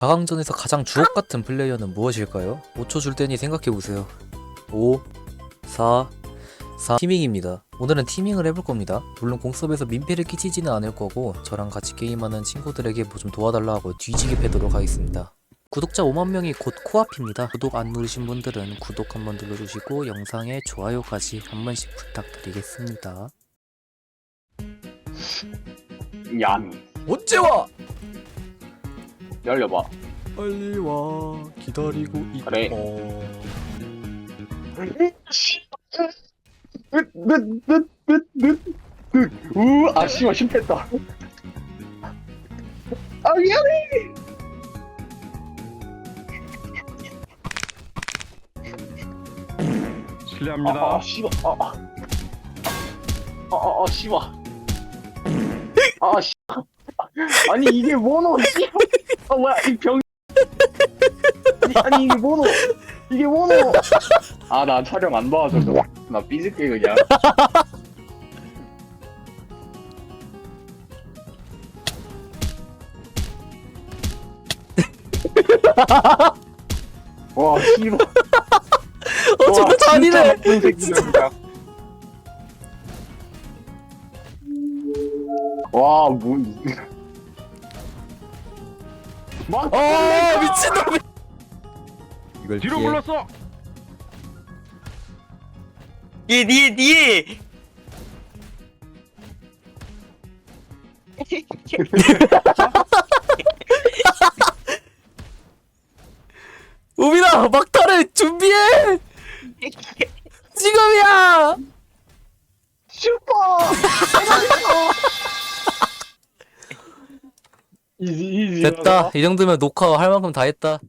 4강전에서 가장 주옥 같은 플레이어는 무엇일까요? 5초 줄 테니 생각해보세요. 5 4 4 티밍입니다. 오늘은 티밍을 해볼 겁니다. 물론 공섭에서 민폐를 끼치지는 않을 거고 저랑 같이 게임하는 친구들에게 뭐 좀 도와달라 하고 뒤지게 패도록 하겠습니다. 구독자 5만 명이 곧 코앞입니다. 구독 안 누르신 분들은 구독 한번 눌러주시고 영상에 좋아요까지 한 번씩 부탁드리겠습니다. 얌. 언제 와? 열려봐. 빨리 와. 기다리고 있 그래. 어... 으아 씨발 실패했다. 아 미안해. 실례합니다. 아, 아 씨발 아 아 아 아 아, 아, 씨발. 아 씨발. 아니 이게 뭐노 씨발. 아 뭐야 이병 아니, 이게 뭐노? 이게 뭐노? 아 나 촬영 안 도와줘서 나 삐질게 그냥. 와 씨발. 어 저거 새끼들 진짜. 와, 뭐. 막, 어 미친놈이 이걸 뒤로 피해. 불렀어. 뒤에 뒤에 뒤에 우빈아 막타를 준비해 지금이야 슈퍼! 이지, 이지. 됐다 이 정도면 녹화 할 만큼 다 했다